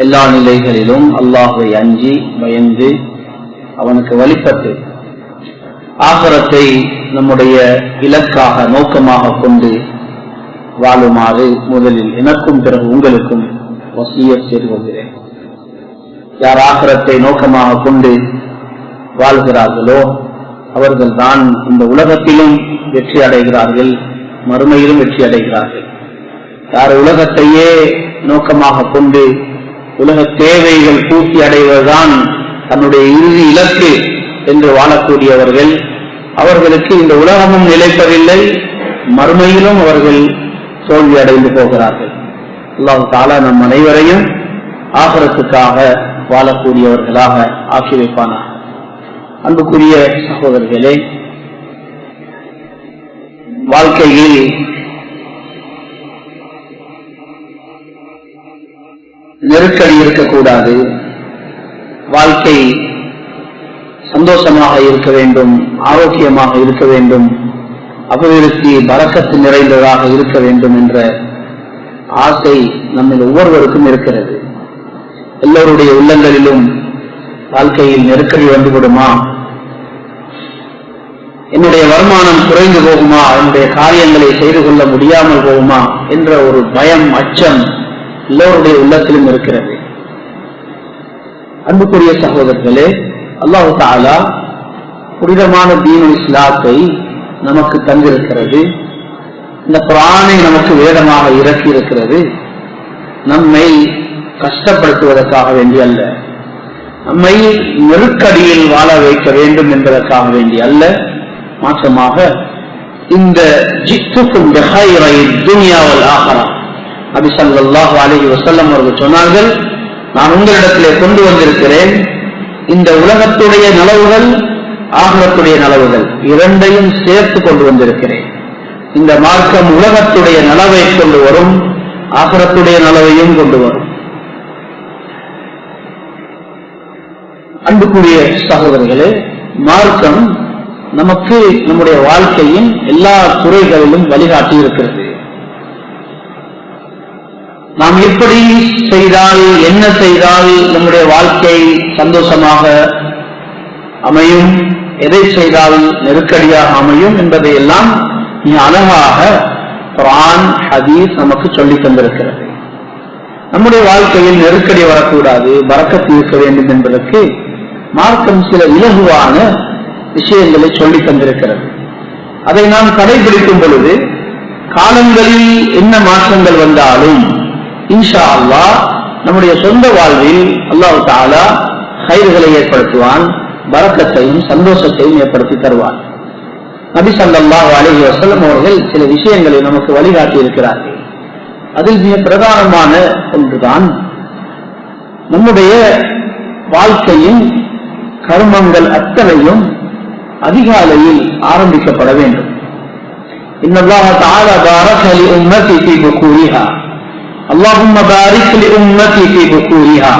எல்லா நிலைகளிலும் அல்லாஹை அஞ்சி பயந்து அவனுக்கு வழிபட்டு ஆகரத்தை நம்முடைய இலக்காக நோக்கமாக கொண்டு வாழுமாறு முதலில் எனக்கும் பிறகு உங்களுக்கும் வசிய செய்து கொள்கிறேன் யார் ஆகரத்தை நோக்கமாக கொண்டு வாழ்கிறார்களோ அவர்கள் தான் இந்த உலகத்திலும் வெற்றி அடைகிறார்கள் மறுமையிலும் வெற்றி அடைகிறார்கள். யார் உலகத்தையே நோக்கமாக கொண்டு உலக தேவைகள் பூர்த்தி அடைவதுதான் தன்னுடைய இறுதி இலக்கு என்று வாழக்கூடியவர்கள். அவர்களுக்கு இந்த உலகமும் நிலைப்பதில்லை மறுமையிலும் அவர்கள் தோல்வி அடைந்து போகிறார்கள். அல்லாஹு தாலா நம் அனைவரையும் ஆகரத்துக்காக வாழக்கூடியவர்களாக ஆக்கி வைப்பானார் அன்புக்குரிய சகோதரர்களே வாழ்க்கையில் நெருக்கடி இருக்கக்கூடாது. வாழ்க்கை சந்தோஷமாக இருக்க வேண்டும் ஆரோக்கியமாக இருக்க வேண்டும் அபிவிருத்தி பறக்கத்து நிறைந்ததாக இருக்க வேண்டும் என்ற ஆசை நம்மில் ஒவ்வொருவருக்கும் இருக்கிறது. எல்லோருடைய உள்ளங்களிலும் வாழ்க்கையில் நெருக்கடி வந்துவிடுமா? என்னுடைய வருமானம் குறைந்து போகுமா? என்னுடைய காரியங்களை செய்து கொள்ள முடியாமல் போகுமா? என்ற ஒரு பயம் அச்சம் எல்லோருடைய உள்ளத்திலும் இருக்கிறது. அன்புக்குரிய சகோதரர்களே அல்லாஹு தாலா புனிதமான தீன இஸ்லாத்தை நமக்கு தந்திருக்கிறது. இந்த குரானை நமக்கு வேதமாக இறக்கி இருக்கிறது நம்மை கஷ்டப்படுத்துவதற்காக வேண்டி அல்ல. நம்மை நெருக்கடியில் வாழ வைக்க வேண்டும் என்பதற்காக வேண்டி அல்ல. மாற்றமாக இந்த ஜித்துக்கும் துனியாவல் ஆகரா அபிசல்லாஹு அலஹி வசல்லம் அவர்கள் சொன்னார்கள் நான் உங்களிடத்திலே கொண்டு வந்திருக்கிறேன். இந்த உலகத்துடைய நலவுகள் ஆகலத்துடைய நலவுகள் இரண்டையும் சேர்த்து கொண்டு வந்திருக்கிறேன். இந்த மார்க்கம் உலகத்துடைய நலவை கொண்டு வரும் ஆகரத்துடைய நலவையும் கொண்டு வரும். அன்புக்குரிய சகோதரர்களே மார்க்கம் நமக்கு நம்முடைய வாழ்க்கையின் எல்லா துறைகளிலும் வழிகாட்டி இருக்கிறது. நாம் எப்படி செய்தால் என்ன செய்தால் நம்முடைய வாழ்க்கை சந்தோஷமாக அமையும்? எதை செய்தால் நெருக்கடியாக அமையும் என்பதை எல்லாம் நீ அழகாக குரான் ஹதீஸ் நமக்கு சொல்லி தந்திருக்கிறது. நம்முடைய வாழ்க்கையில் நெருக்கடி வரக்கூடாது வரக்கத்து இருக்க வேண்டும் என்பதற்கு மார்க்கம் சில இலகுவான விஷயங்களை சொல்லி தந்திருக்கிறது. அதை நாம் கடைபிடிக்கும் பொழுது காலங்களில் என்ன மாற்றங்கள் வந்தாலும் இன்ஷா அல்லா நம்முடைய சொந்த வாழ்வில் அல்லாஹு தாலா கயிறுகளை ஏற்படுத்துவான் வரக்கத்தையும் சந்தோஷத்தையும் ஏற்படுத்தி தருவான். நபி சல்லாஹ் அலஹி வசலம் அவர்கள் சில விஷயங்களை நமக்கு வழிகாட்டி இருக்கிறார்கள் அதில் மிக பிரதானமான ஒன்றுதான் நம்முடைய வாழ்க்கையின் கர்மங்கள் அத்தனையும் அதிகாலையில் ஆரம்பிக்கப்பட வேண்டும். இன்னல்லாஹ தஆலா பாரக லி உம்மதி புகூரிஹா. அல்லாஹும் உம்மதி ஃபீ புகூரிஹா.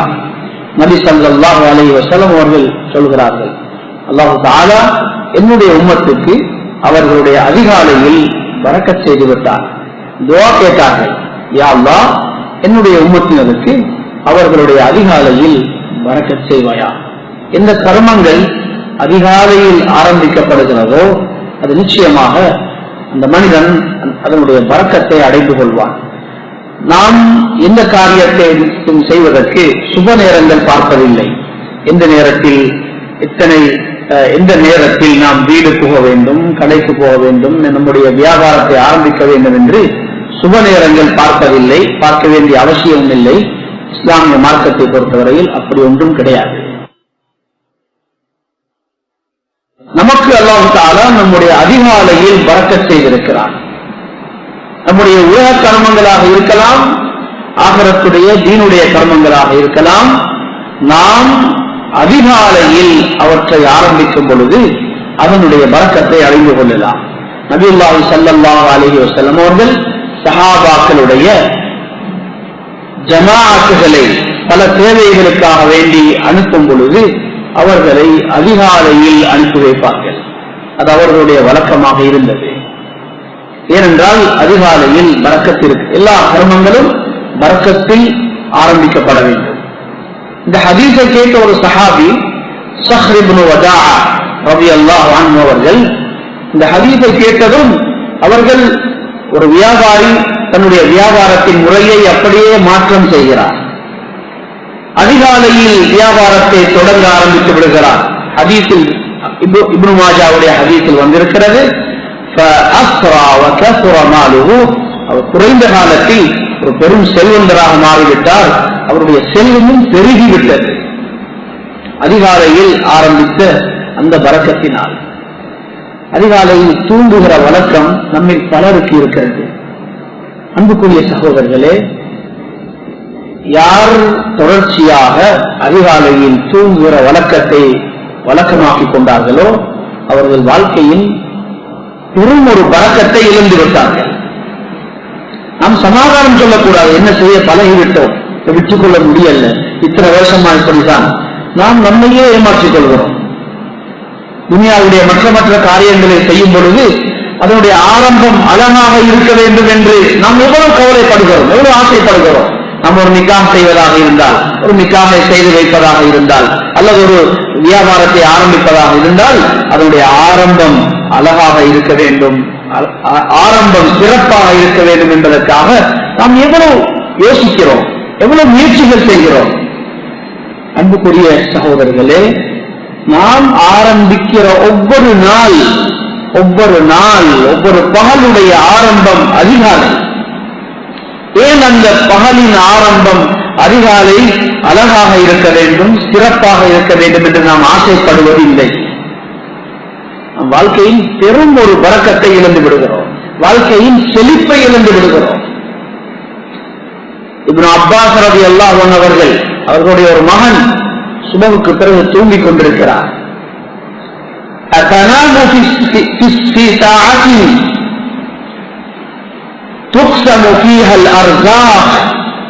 நபி ஸல்லல்லாஹு அலைஹி வஸல்லம் அவர்கள் சொல்கிறார்கள் அல்லாஹு தாலா என்னுடைய உம்மத்துக்கு அவர்களுடைய அதிகாலையில் வரக்க செய்து விட்டார். துவா கேட்டார்கள் யா அல்லா என்னுடைய உம்மத்தினருக்கு அவர்களுடைய அதிகாலையில் வரக்க செய்வாயா? எந்த கர்மங்கள் அதிகாலையில் ஆரம்பிக்கப்படுகிறதோ அது நிச்சயமாக அந்த மனிதன் அதனுடைய வரக்கத்தை அடைந்து கொள்வான். நாம் எந்த காரியத்தை செய்வதற்கு சுப நேரங்கள் பார்ப்பதில்லை. எந்த நேரத்தில் எத்தனை எந்த நேரத்தில் நாம் வீடு போக வேண்டும் கடைக்கு போக வேண்டும் நம்முடைய வியாபாரத்தை ஆரம்பிக்க வேண்டும் என்று சுப நேரங்கள் பார்ப்பதில்லை பார்க்க வேண்டிய அவசியம் இல்லை. இஸ்லாமிய மார்க்கத்தை பொறுத்தவரையில் அப்படி ஒன்றும் கிடையாது. நமக்கு அல்லாஹு நம்முடைய அதிகாலையில் பறக்க செய்திருக்கிறார் நம்முடைய உலக கர்மங்களாக இருக்கலாம் ஆகரத்துடைய தீனுடைய கர்மங்களாக இருக்கலாம். நாம் அதிகாலையில் அவற்றை ஆரம்பிக்கும் பொழுது அதனுடைய வழக்கத்தை அறிந்து கொள்ளலாம். நபியுல்லாஹி சல்லாஹ் அலைஹி வஸல்லம் அவர்கள் சஹாபாக்களுடைய ஜமாஅத்துகளை பல தேவைகளுக்காக வேண்டி அனுப்பும் பொழுது அவர்களை அதிகாலையில் அனுப்பி வைப்பார்கள். அது அவர்களுடைய வழக்கமாக இருந்தது. ஏனென்றால் அதிகாலையில் வரக்கத்திற்கு எல்லா கர்மங்களும் வரக்கத்தில் ஆரம்பிக்கப்பட வேண்டும். இந்த ஹதீஸை கேட்ட ஒரு சஹாபி சஹ்ரிபுனு வதா ரவி அல்லாஹ் அவர்கள் இந்த ஹதீஸை கேட்டதும் அவர்கள் ஒரு வியாபாரி தன்னுடைய வியாபாரத்தின் முறையை அப்படியே மாற்றம் செய்கிறார். அதிகாலையில் வியாபாரத்தை தொடங்க ஆரம்பித்து விடுகிறார். ஹதீஸில் இப்னு மாஜாவுடைய ஹதீஸில் வந்திருக்கிறது. அவர் குறைந்த காலத்தில் ஒரு பெரும் செல்வந்தராக மாறிவிட்டார். அவருடைய செல்வமும் பெருகிவிட்டது. அதிகாலையில் ஆரம்பித்த அந்த பறக்கத்தினால். அதிகாலையில் தூண்டுகிற வழக்கம் நம்மில் பலருக்கு இருக்கிறது. அன்புக்குரிய சகோதரர்களே யார் தொடர்ச்சியாக அதிகாலையில் தூங்குகிற வழக்கத்தை வழக்கமாக்கிக் கொண்டார்களோ அவர்கள் வாழ்க்கையில் பெரும் ஒரு பழக்கத்தை இழந்து விட்டார்கள். நாம் சமாதானம் சொல்லக்கூடாது. என்ன செய்ய பழகிவிட்டோம். விட்டுக் கொள்ள முடியல. இத்தனை வருஷமா இப்படிதான் நாம் நம்மையே ஏமாற்றிக் கொள்கிறோம். துனியாவுடைய மற்ற மற்ற காரியங்களை செய்யும் பொழுது அதனுடைய ஆரம்பம் அழகாக இருக்க வேண்டும் என்று நாம் எவ்வளவு கவலைப்படுகிறோம். எவ்வளவு ஆசைப்படுகிறோம். நாம் ஒரு நிக்காம் செய்வதாக இருந்தால் ஒரு நிக்காமை செய்து வைப்பதாக இருந்தால் அல்லது ஒரு வியாபாரத்தை ஆரம்பிப்பதாக இருந்தால் அதனுடைய ஆரம்பம் அழகாக இருக்க வேண்டும். அ- ஆரம்பம் சிறப்பாக இருக்க வேண்டும் என்பதற்காக நாம் எவ்வளவு யோசிக்கிறோம் எவ்வளவு முயற்சிகள் செய்கிறோம். அன்புக்குரிய சகோதரர்களே நாம் ஆரம்பிக்கிற ஒவ்வொரு நாள் ஒவ்வொரு நாள் ஒவ்வொரு பகலுடைய ஆரம்பம் அதிகாலை. ஏன் அந்த பகலின் ஆரம்பம் அதிகாலை அழகாக இருக்க வேண்டும் சிறப்பாக இருக்க வேண்டும் என்று நாம் ஆசைப்படுவது இல்லை வாழ்க்கையின் பெரும் ஒரு பறக்கத்தை இழந்து விடுகிறோம். வாழ்க்கையின் செழிப்பை இழந்து விடுகிறோம். இப்னு அப்பாஸ் ரவி அல்லாஹன் அவர்கள் அவர்களுடைய ஒரு மகன் சுபவுக்கு பிறகு தூங்கிக் கொண்டிருக்கிறார்.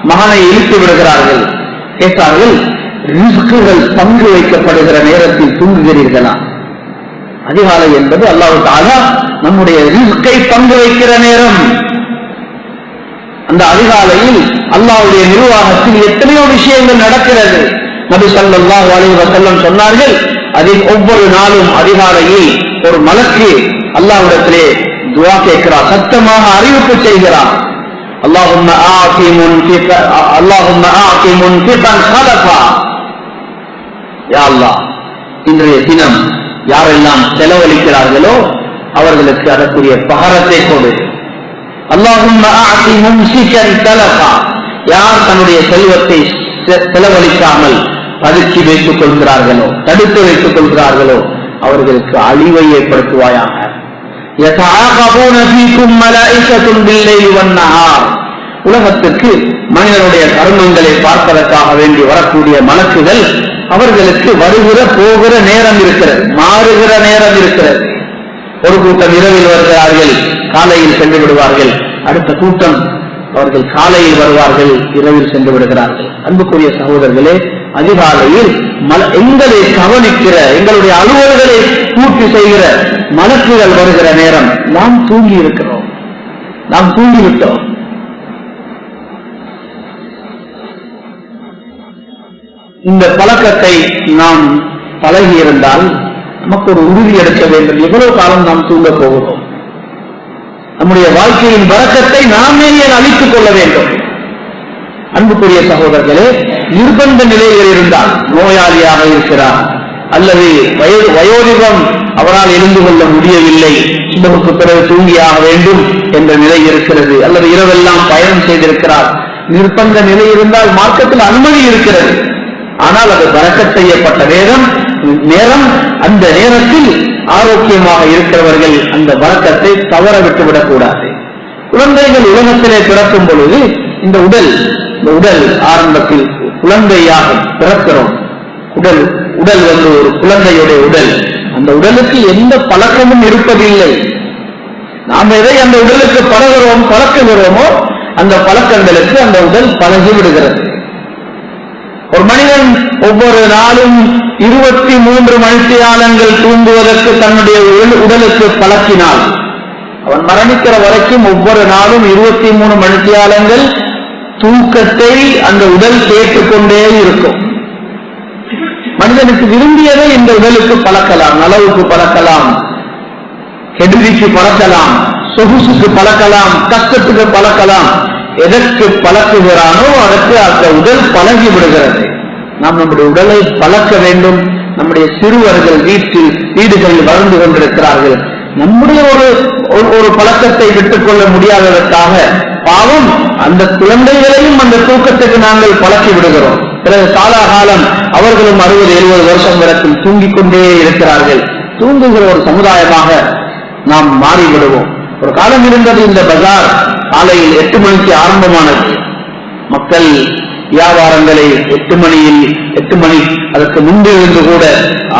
மகனை இழுத்து விடுகிறார்கள். கேட்டார்கள் பங்கு வைக்கப்படுகிற நேரத்தில் தூங்குகிறீர்களா? அதிகாலை என்பது அல்லாவுக்காக நம்முடைய ரிஸ்கை பங்கு வைக்கிற நேரம். அந்த அதிகாலையில் அல்லாவுடைய நிர்வாகத்தில் எத்தனையோ விஷயங்கள் நடக்கிறது. நபி சல்லா அலி சொன்னார்கள் அதில் ஒவ்வொரு நாளும் அதிகாலையில் ஒரு மலக்கு அல்லாவிடத்திலே துவா கேட்கிறார் சத்தமாக அறிவிப்பு செய்கிறார். அல்லாஹும் அல்லாஹும் இன்றைய தினம் யாரெல்லாம் செலவழிக்கிறார்களோ அவர்களுக்கு அதற்குரிய பகரத்தை கொடு. அல்லாஹும் யார் தன்னுடைய செல்வத்தை செலவழிக்காமல் பதுக்கி வைத்துக் கொள்கிறார்களோ தடுத்து வைத்துக் கொள்கிறார்களோ அவர்களுக்கு அழிவை ஏற்படுத்துவாயாக. உலகத்திற்கு மனிதனுடைய கர்மங்களை பார்ப்பதற்காக வேண்டி வரக்கூடிய மலக்குகள் அவர்களுக்கு வருகிற போகிற நேரம் இருக்கிறது. மாறுகிற நேரம் இருக்கிறது. ஒரு கூட்டம் இரவில் வருகிறார்கள் காலையில் சென்று விடுவார்கள். அடுத்த கூட்டம் அவர்கள் காலையில் வருவார்கள் இரவில் சென்று விடுகிறார்கள். அன்புக்குரிய சகோதரர்களே அதிகாலையில் மல எங்களை கவனிக்கிற எங்களுடைய அலுவல்களை பூர்த்தி செய்கிற மலக்குகள் வருகிற நேரம் நாம் தூங்கி இருக்கிறோம் நாம் தூங்கிவிட்டோம். இந்த பழக்கத்தை நாம் பழகி இருந்தால் நமக்கு ஒரு உறுதி எடுக்க வேண்டும். எவ்வளவு காலம் நாம் தூங்க போகிறோம்? நம்முடைய வாழ்க்கையின் வழக்கத்தை நாமே ஏன் அழித்துக் கொள்ள வேண்டும்? அன்புக்குரிய சகோதரர்களே நிர்பந்த நிலையில் இருந்தால் நோயாளியாக இருக்கிறார். அல்லது வயது வயோதிகம் அவரால் எழுந்து கொள்ள முடியவில்லை. சுபமுக்கு பிறகு தூங்கியாக வேண்டும் என்ற நிலை இருக்கிறது. அல்லது இரவெல்லாம் பயணம் செய்திருக்கிறார். நிர்பந்த நிலை இருந்தால் மார்க்கத்தில் அனுமதி இருக்கிறது. ஆனால் அது பறக்கச் செய்யப்பட்ட நேரம் நேரம் அந்த நேரத்தில் ஆரோக்கியமாக இருக்கிறவர்கள் அந்த வழக்கத்தை தவற விட்டுவிடக் கூடாது குழந்தைகள் உலகத்திலே பிறக்கும் பொழுது இந்த உடல் இந்த உடல் ஆரம்பத்தில் குழந்தையாக பிறக்கிறோம். உடல் உடல் வந்து ஒரு குழந்தையுடைய உடல். அந்த உடலுக்கு எந்த பழக்கமும் இருப்பதில்லை. நாம் எதை அந்த உடலுக்கு பழகிறோம் பழக்குகிறோமோ அந்த பழக்கங்களுக்கு அந்த உடல் பழகி விடுகிறது. ஒரு மனிதன் ஒவ்வொரு நாளும் இருபத்தி மூன்று மணித்தியாலங்கள் தூங்குவதற்கு தன்னுடைய உடலுக்கு பழக்கினாள். அவன் மரணிக்கிற வரைக்கும் ஒவ்வொரு நாளும் இருபத்தி மூணு மணித்தியாலங்கள் தூக்கத்தை அந்த உடல் கேட்டுக்கொண்டே இருக்கும். மனிதனுக்கு விரும்பியதை இந்த உடலுக்கு பழக்கலாம் நலவுக்கு பழக்கலாம் கெடுதிக்கு பழக்கலாம் சொகுசுக்கு பழக்கலாம் கஷ்டத்துக்கு பழக்கலாம். எதற்கு பழக்குகிறானோ அதற்கு அந்த உடல் பழகி விடுகிறது. நாம் நம்முடைய உடலை பழக்க வேண்டும். நம்முடைய சிறுவர்கள் வீட்டில் வீடுகளில் வளர்ந்து கொண்டிருக்கிறார்கள். நம்முடைய ஒரு ஒரு- பழக்கத்தை விட்டுக்கொள்ள முடியாததற்காக பாவம் அந்த குழந்தைகளையும் அந்த தூக்கத்துக்கு நாங்கள் பழக்கி விடுகிறோம். பிறகு காலாகாலம் அவர்களும் அறுபது எழுபது வருஷம் வரைக்கும் தூங்கிக் கொண்டே இருக்கிறார்கள். தூங்குகிற ஒரு சமுதாயமாக நாம் மாறிவிடுவோம். ஒரு காலம் இருந்தது இந்த பஜார் காலையில் எட்டு மணிக்கு ஆரம்பமானது. மக்கள் வியாபாரங்களை எட்டு மணியில் எட்டு மணி அதற்கு முன்பு இருந்து கூட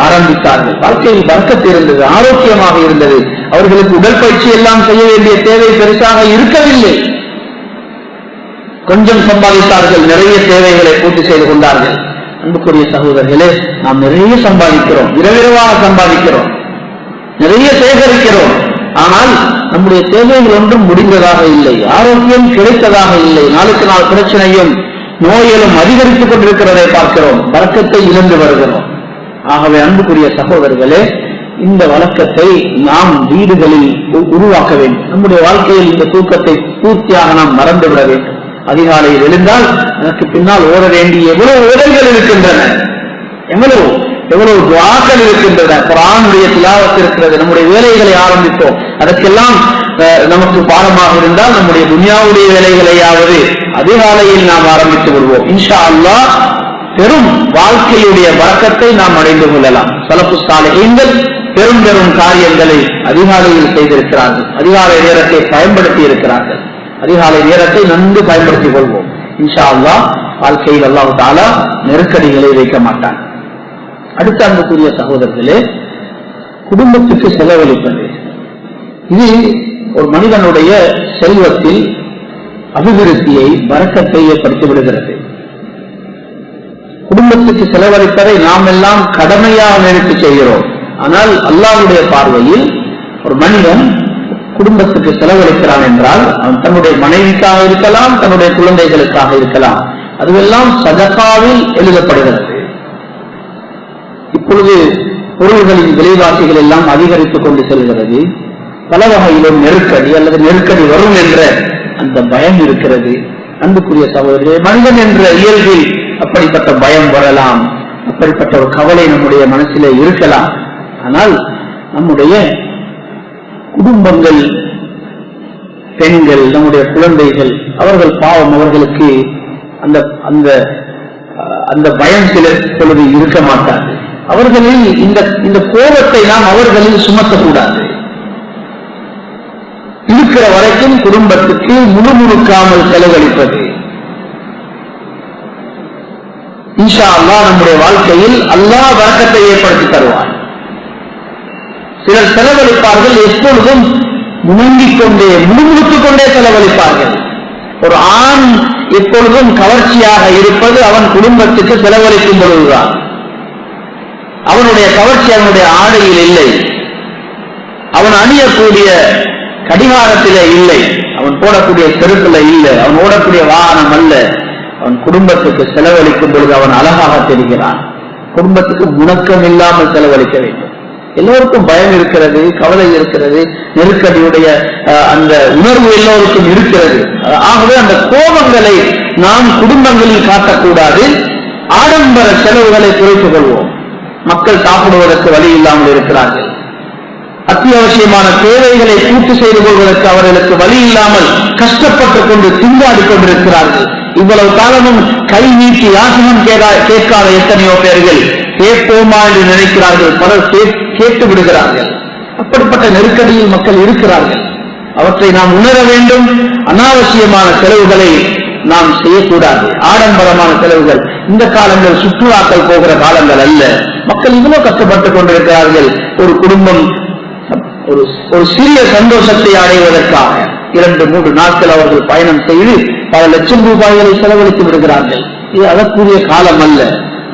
ஆரம்பித்தார்கள். வாழ்க்கையில் வர்க்கத்து இருந்தது ஆரோக்கியமாக இருந்தது. அவர்களுக்கு உடற்பயிற்சி எல்லாம் செய்ய வேண்டிய தேவை பெருசாக இருக்கவில்லை. கொஞ்சம் சம்பாதித்தார்கள் நிறைய தேவைகளை பூர்த்தி செய்து கொண்டார்கள். அன்புக்குரிய சகோதரர்களே நாம் நிறைய சம்பாதிக்கிறோம் இரவிரவாக சம்பாதிக்கிறோம் நிறைய சேகரிக்கிறோம். ஆனால் நம்முடைய தேவைகள் ஒன்றும் முடிந்ததாக இல்லை ஆரோக்கியம் கிடைத்ததாக இல்லை. நாளுக்கு நாள் பிரச்சனையும் நோய்களும் அதிகரித்துக் கொண்டிருக்கிறதை பார்க்கிறோம் வழக்கத்தை இழந்து வருகிறோம். ஆகவே அன்புக்குரிய சகோதரர்களே இந்த வழக்கத்தை நாம் வீடுகளில் உருவாக்க வேண்டும். நம்முடைய வாழ்க்கையில் இந்த தூக்கத்தை பூர்த்தியாக நாம் மறந்துவிட வேண்டும். அதிகாலையில் எழுந்தால் எனக்கு பின்னால் ஓட வேண்டிய எவ்வளவு உடல்கள் இருக்கின்றன? எவ்வளவு? எவ்வளவு துவாக்கள் இருக்கின்றன? குரானுடைய திலாவத் இருக்கிறது. நம்முடைய வேலைகளை ஆரம்பித்தோம். அதற்கெல்லாம் அஹ், நமக்கு பாடமாக இருந்தால் நம்முடைய துனியாவுடைய வேலைகளையாவது அதிகாலையில் நாம் ஆரம்பித்து விடுவோம். இன்ஷா அல்லாஹ் பெரும் வாழ்க்கையுடைய வழக்கத்தை நாம் அடைந்து கொள்ளலாம். சலப்பு சாலைகள் பெரும் பெரும் காரியங்களை அதிகாலையில் செய்திருக்கிறார்கள். அதிகாலை நேரத்தை பயன்படுத்தி இருக்கிறார்கள். அதிகாலை நேரத்தை நன்கு பயன்படுத்திக் கொள்வோம். இன்ஷா அல்லாஹ் வாழ்க்கையில் அல்லாஹ் தாலா நெருக்கடிகளை வைக்க மாட்டான். அடுத்த அன்புக்குரிய சகோதரர்களே குடும்பத்துக்கு செலவழிப்பது. இது ஒரு மனிதனுடைய செல்வத்தில் அபிவிருத்தியை வரக்கத்தை ஏற்படுத்தி விடுகிறது. குடும்பத்துக்கு செலவழிப்பதை நாம் எல்லாம் கடமையாக நினைத்து செய்கிறோம். ஆனால் அல்லாவுடைய பார்வையில் ஒரு மனிதன் குடும்பத்துக்கு செலவழிக்கிறான் என்றால் அவன் தன்னுடைய மனைவிக்காக இருக்கலாம் தன்னுடைய குழந்தைகளுக்காக இருக்கலாம். அதுவெல்லாம் சதகாவில் எழுதப்படுகிறது. இப்பொழுது பொருள்களின் விலைவாசிகள் எல்லாம் அதிகரித்துக் கொண்டு செல்கிறது. பல வகையிலும் நெருக்கடி அல்லது நெருக்கடி வரும் என்ற அந்த பயம் இருக்கிறது. அன்புக்குரிய சகோதரர்களே மனிதன் என்ற இயல்பில் அப்படிப்பட்ட பயம் வரலாம். அப்படிப்பட்ட ஒரு கவலை நம்முடைய மனசிலே இருக்கலாம். ஆனால் நம்முடைய குடும்பங்கள் பெண்கள் நம்முடைய குழந்தைகள் அவர்கள் பாவம் அவர்களுக்கு அந்த அந்த அந்த பயம் சில பொழுது இருக்க மாட்டார்கள். அவர்களில் இந்த இந்த கோபத்தை நாம் அவர்களில் சுமத்தக்கூடாது. இருக்கிற வரைக்கும் குடும்பத்துக்கு முழுமுழுக்காமல் செலவழிப்பது. இன்ஷா அல்லாஹ் நம்முடைய வாழ்க்கையில் அல்லாஹ் வழக்கத்தை ஏற்படுத்தி தருவான். சிலர் செலவழிப்பார்கள் எப்பொழுதும் முணங்கிக் கொண்டே முழுமுழுத்துக் கொண்டே செலவழிப்பார்கள். ஒரு ஆண் எப்பொழுதும் கவர்ச்சியாக இருப்பது அவன் குடும்பத்துக்கு செலவழிக்கும் பொழுதுதான். அவனுடைய கவர்ச்சி அவனுடைய ஆடையில் இல்லை. அவன் அணியக்கூடிய கடிகாரத்திலே இல்லை. அவன் போடக்கூடிய செருப்புல இல்லை. அவன் ஓடக்கூடிய வாகனம் அல்ல. அவன் குடும்பத்துக்கு செலவழிக்கும் பொழுது அவன் அழகாக தெரிகிறான். குடும்பத்துக்கு முணக்கம் இல்லாமல் செலவழிக்க வேண்டும். எல்லோருக்கும் பயம் இருக்கிறது கவலை இருக்கிறது நெருக்கடியுடைய அஹ், அந்த உணர்வு எல்லோருக்கும் இருக்கிறது. ஆகவே அந்த கோபங்களை நாம் குடும்பங்களில் காட்டக்கூடாது. ஆடம்பர செலவுகளை குறைத்துக் கொள்வோம். மக்கள் சாப்பிடுவதற்கு வழி இல்லாமல் இருக்கிறார்கள். அத்தியாவசியமான தேவைகளை பூர்த்தி செய்து கொள்வதற்கு அவர்களுக்கு வழி இல்லாமல் கஷ்டப்பட்டுக் கொண்டு திண்டாடி கொண்டிருக்கிறார்கள். இவ்வளவு காலமும் கை நீட்டி யாசனம் கேட்காத எத்தனையோ பேர்கள் கேட்போமா என்று நினைக்கிறார்கள். பலர் கே- கேட்டு விடுகிறார்கள். அப்படிப்பட்ட நெருக்கடியில் மக்கள் இருக்கிறார்கள். அவற்றை நாம் உணர வேண்டும். அனாவசியமான செலவுகளை நாம் செய்யக்கூடாது. ஆடம்பரமான செலவுகள் இந்த காலங்கள் சுற்றுலாக்கள் போகிற காலங்கள் அல்ல. மக்கள் இவ்வளவு கஷ்டப்பட்டுக் கொண்டிருக்கிறார்கள். ஒரு குடும்பம் ஒரு ஒரு சிறிய சந்தோஷத்தை அடைவதற்காக இரண்டு மூன்று நாட்கள் அவர்கள் பயணம் செய்து பல லட்சம் ரூபாய்களை செலவழித்து விடுகிறார்கள். இது அதற்குரிய காலம் அல்ல.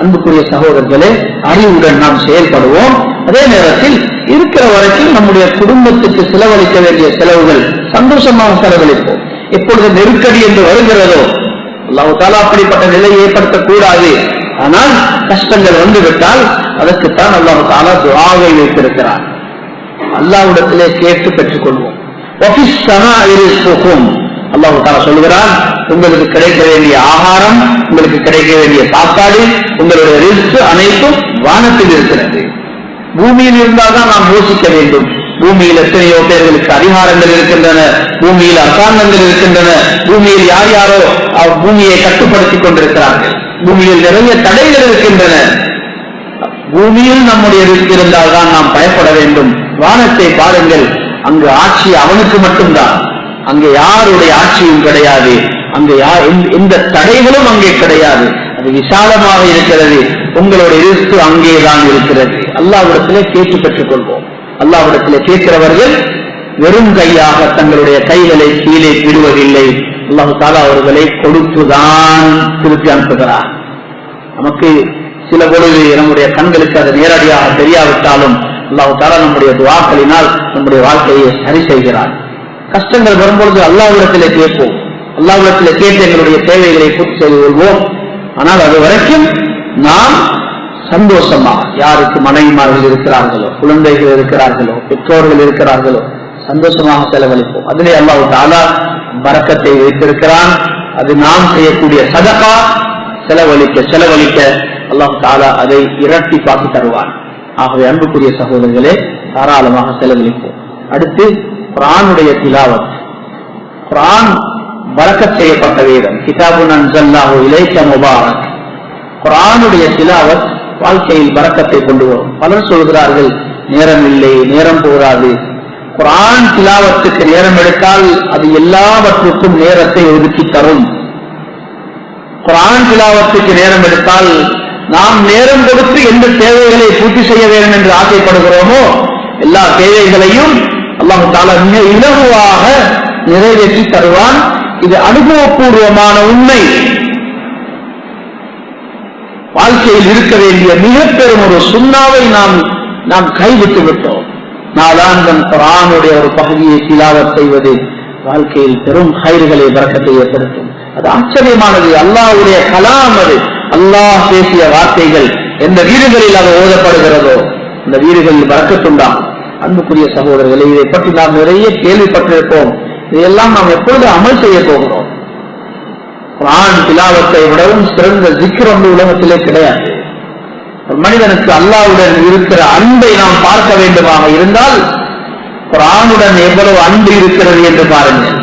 அன்புக்குரிய சகோதரர்களே அறிவுடன் நாம் செயல்படுவோம். அதே நேரத்தில் இருக்கிற வரைக்கும் நம்முடைய குடும்பத்துக்கு செலவழிக்க வேண்டிய செலவுகள் சந்தோஷமாக செலவழிப்போம். எப்பொழுது நெருக்கடி என்று வருகிறதோ அல்லாஹால அப்படிப்பட்ட நிலையை ஏற்படுத்தக்கூடாது. ஆனால் கஷ்டங்கள் வந்து விட்டால் அதற்குத்தான் அல்லாஹ் தாலா துஆவை வைத்திருக்கிறார் அல்லாவிடத்திலே கேட்டு பெற்றுக் கொள்வோம் வஃபிஸ் ஸமாஇ தாலா சொல்கிறான் உங்களுக்கு கிடைக்க வேண்டிய ஆகாரம் உங்களுக்கு கிடைக்க வேண்டிய சாப்பாடு உங்களுடைய ரிஸ்க் அனைத்தும் வானத்தில் இருக்கிறது. பூமியில் இருந்தால்தான் நாம் யோசிக்க வேண்டும். பூமியில் எத்தனையோ பேர்களுக்கு அதிகாரங்கள் இருக்கின்றன. பூமியில் அசாங்கங்கள் இருக்கின்றன. பூமியில் யார் யாரோ பூமியை கட்டுப்படுத்திக் கொண்டிருக்கிறார்கள். பூமியில் நிறைய தடைகள் இருக்கின்றன. பூமியில் நம்முடைய ரிஸ்க் இருந்தால்தான் நாம் பயப்பட வேண்டும். வானத்தை பாருங்கள். அங்கு ஆட்சி அவனுக்கு மட்டும்தான். அங்கு யாருடைய ஆட்சியும் கிடையாது. அங்கு யார் எந்த- எந்த தடைகளும் அங்கே கிடையாது. அது விசாலமாக இருக்கிறது. உங்களுடைய ரிஸ்க் அங்கேதான் இருக்கிறது. அல்லாவிடத்திலே கேட்டு பெற்றுக் கொள்வோம். அல்லாவிடத்திலே கேட்கிறவர்கள் வெறும் கையாக தங்களுடைய கைகளை கீழே விடுவதில்லை. அல்லாஹு தாலா அவர்களை கொடுத்துதான் திருப்பி அனுப்புகிறார். நமக்கு சில பொழுது நம்முடைய கண்களுக்கு அது நேரடியாக தெரியாவிட்டாலும் அல்லாஹ் தாலா நம்முடைய துவாக்களினால் நம்முடைய வாழ்க்கையை சரி செய்கிறார். கஷ்டங்கள் வரும்பொழுது அல்லாவிடத்திலே கேட்போம். அல்லாஹ்விடத்திலே கேட்டு எங்களுடைய தேவைகளை பூர்த்தி செய்து கொள்வோம். ஆனால் அது வரைக்கும் நாம் சந்தோஷமா யாருக்கு மனைவிமார்கள் இருக்கிறார்களோ குழந்தைகள் இருக்கிறார்களோ பெற்றோர்கள் இருக்கிறார்களோ சந்தோஷமாக செலவழிப்போம். அதிலே அல்லாஹ் தாலா பறக்கத்தை வைத்திருக்கிறான். அது நாம் செய்யக்கூடிய சதகா. செலவழிக்க செலவழிக்க அல்லாஹ் தாலா அதை இரட்டி பார்த்து தருவான். ஆகவே அன்புக்குரிய சகோதரர்களே தாராளமாக செலவழிப்போம். அடுத்து குரானுடைய திலாவத். குரான் பறக்கச் செய்யப்பட்ட வேதம். கிதாபு நன்சல்லாஹு இலைக்க முபாரக். குரானுடைய திலாவத் வாழ்க்கையில் பறக்கத்தை கொண்டு வரும். பலர் சொல்கிறார்கள் நேரம் இல்லை நேரம் போகாது குரான் திலாவத்துக்கு நேரம் எடுத்தால் அது எல்லாவற்றுக்கும் நேரத்தை ஒதுக்கி தரும். குரான் திலாவத்துக்கு நேரம் எடுத்தால் நாம் நேரம் கொடுத்து எந்த தேவைகளை பூர்த்தி செய்ய வேண்டும் என்று ஆசைப்படுகிறோமோ எல்லா தேவைகளையும் அல்லாஹ் தாலா மிக இலகுவாக நிறைவேற்றி தருவான். இது அனுபவபூர்வமான உண்மை. வாழ்க்கையில் இருக்க வேண்டிய மிக பெரும் ஒரு சுண்ணாவை நாம் நாம் கைவிட்டு விட்டோம். நாளாந்தம் குரானுடைய ஒரு பகுதியை திலாவத் செய்வது வாழ்க்கையில் பெரும் கயிறுகளை வரக்கத்தை ஏற்படுத்தும். அது ஆச்சரியமானது. அல்லாஹ்வுடைய கலாம் அது. அல்லாஹ் பேசிய வார்த்தைகள் எந்த வீடுகளில் அது ஓதப்படுகிறதோ அந்த வீடுகளில் வரக்கத்துண்டாம் அன்புக்குரிய சகோதரர்களை இதை பற்றி நாம் நிறைய கேள்விப்பட்டிருப்போம். இதையெல்லாம் நாம் எப்பொழுது அமல் செய்ய போகிறோம்? குரான் திலாவத்தை விடவும் சிறந்த ஜிக்ர் வந்து உலகத்திலே கிடையாது. மனிதனுக்கு அல்லாவுடன் இருக்கிற அன்பை நாம் பார்க்க வேண்டுமாக இருந்தால் குரானுடன் எவ்வளவு அன்பு இருக்கிறது என்று பாருங்கள்.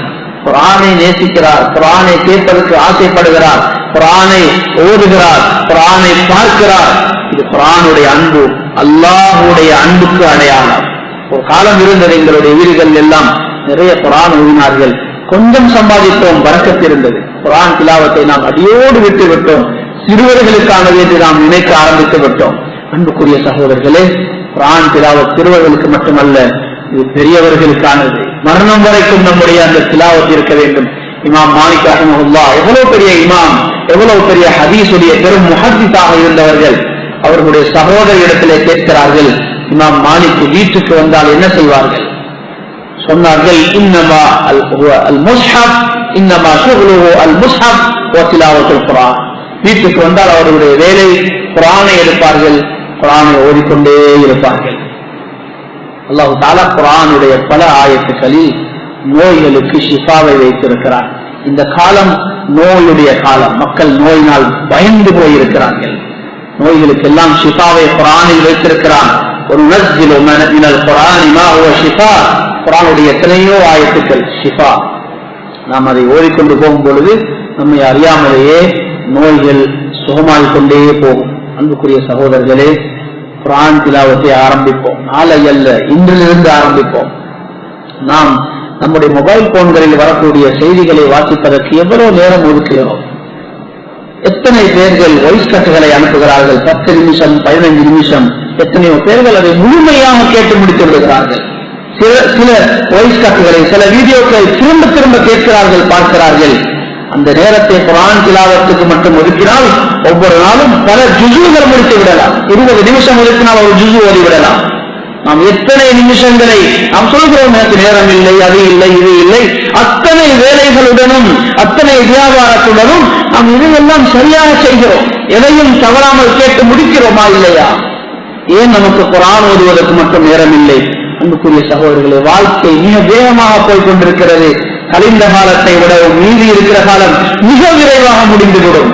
குரானை நேசிக்கிறார் குரானை கேட்பதற்கு ஆசைப்படுகிறார் குரானை ஓதுகிறார் குரானை பார்க்கிறார். இது குரானுடைய அன்பு அல்லாஹுடைய அன்புக்கு அடையாளம். ஒரு காலம் இருந்தது எங்களுடைய வீடுகள் எல்லாம் நிறைய குரான் ஓதினார்கள். கொஞ்சம் சம்பாதித்தோம் வரக்கத்திருந்தது குரான் திலாவத்தை நாம் அடியோடு விட்டு விட்டோம் சிறுவர்களுக்கானது என்று நாம் நினைக்க ஆரம்பித்து விட்டோம். அன்புக்குரிய சகோதரர்களே குரான் திலாவத் சிறுவர்களுக்கு மட்டுமல்ல இது பெரியவர்களுக்கானது. மரணம் வரைக்கும் நம்முடைய அந்த திலாவத் இருக்க வேண்டும். இமாம் மாலிக் ரஹமுல்லா எவ்வளவு பெரிய இமாம் எவ்வளவு பெரிய ஹதீசுடைய பெரும் முஹத்திஸாக இருந்தவர்கள் அவர்களுடைய சகோதர இடத்திலே கேட்கிறார்கள் இமாம் மாலிக் வீட்டுக்கு வந்தால் என்ன செய்வார்கள்? சொன்னார்கள் இன்னமா அல் அல் முஸ்ஹப் இன்னமா ஷுகுலுஹு அல் முஸ்ஹப் வ திலாவத்துல் வீட்டுக்கு வந்தால் அவர்களுடைய வேலை குரானை எடுப்பார்கள். குரானை ஓடிக்கொண்டே இருப்பார்கள். அல்லாஹு தாலா குரானுடைய பல ஆயத்துக்களில் நோய்களுக்கு ஷிஃபாவை வைத்திருக்கிறார் இந்த காலம் நோயுடைய காலம். மக்கள் நோயினால் பயந்து போயிருக்கிறார்கள். நோய்களுக்கெல்லாம் ஷிஃபாவை குரானில் வைத்திருக்கிறான். ஒரு நஸ்ஜிலு மினல் குர்ஆனி ஷிஃபா. குர்ஆனுடைய எத்தனையோ ஆயத்துக்கள் ஷிஃபா. நாம் அதை ஓடிக்கொண்டு போகும் பொழுது நம்மை அறியாமலேயே நோய்கள் சுகமாகிக் கொண்டே போகும். அன்புக்குரிய சகோதரர்களே குரான் திலாவத்தை ஆரம்பிப்போம். நாளை அல்ல இன்றிலிருந்து ஆரம்பிப்போம். நாம் நம்முடைய மொபைல் போன்களில் வரக்கூடிய செய்திகளை வாசிப்பதற்கு எவ்வளவு நேரம் ஒதுக்குகிறோம்? எத்தனை பேர்கள் வாய்ஸ் கட்டுகளை அனுப்புகிறார்கள்? பத்து நிமிஷம் பதினைந்து நிமிஷம் எத்தனையோ பேர்கள் அதை முழுமையாக கேட்டு முடித்து விடுகிறார்கள். சில சில வாய்ஸ் கட்டுகளை சில வீடியோக்களை திரும்ப திரும்ப கேட்கிறார்கள் பார்க்கிறார்கள். அந்த நேரத்தை குரான் திலாவத்துக்கு மட்டும் ஒதுக்கினால் ஒவ்வொரு நாளும் பல ஜுசுகள் முடித்து விடலாம். இருபது நிமிஷம் ஒதுக்கினால் ஒரு ஜுசு ஓதி விடலாம். நாம் எத்தனை நிமிஷங்களை நாம் சொல்கிறோம் எனக்கு நேரம் இல்லை அது இல்லை இது இல்லை. அத்தனை வேலைகளுடனும் அத்தனை வியாபாரத்துடனும் நாம் இதையெல்லாம் சரியாக செய்கிறோம். எதையும் தவறாமல் கேட்டு முடிக்கிறோமா இல்லையா? ஏன் நமக்கு குரான் ஓதுவதற்கு மட்டும் நேரம் இல்லை? அன்புக்குரிய சகோதரர்களே வாழ்க்கை மிக வேகமாக போய் கொண்டிருக்கிறது. கழிந்த காலத்தை விடவும் மீதி இருக்கிற காலம் மிக விரைவாக முடிந்துவிடும்.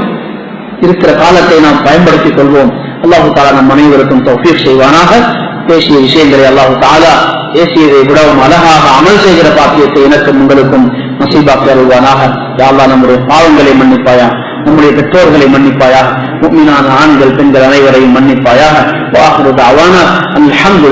இருக்கிற காலத்தை நாம் பயன்படுத்திக் கொள்வோம். அல்லாஹு தாலா நம் அனைவருக்கும் தௌஃபீக் செய்வானாக. பேசிய விஷயங்களை அல்லாஹு தாலா பேசியதை விடவும் அழகாக அமல் செய்கிற பாக்கியத்தை எனக்கும் உங்களுக்கும் நசீபாக்கி அருள்வானாக. யாவா நம்முடைய பாவங்களை மன்னிப்பாயா? நம்முடைய பெற்றோர்களை மன்னிப்பாயா முக்மினான ஆண்கள் பெண்கள் அனைவரையும் மன்னிப்பாயாக. வாஹிரு தாவானா. அல்ஹம்து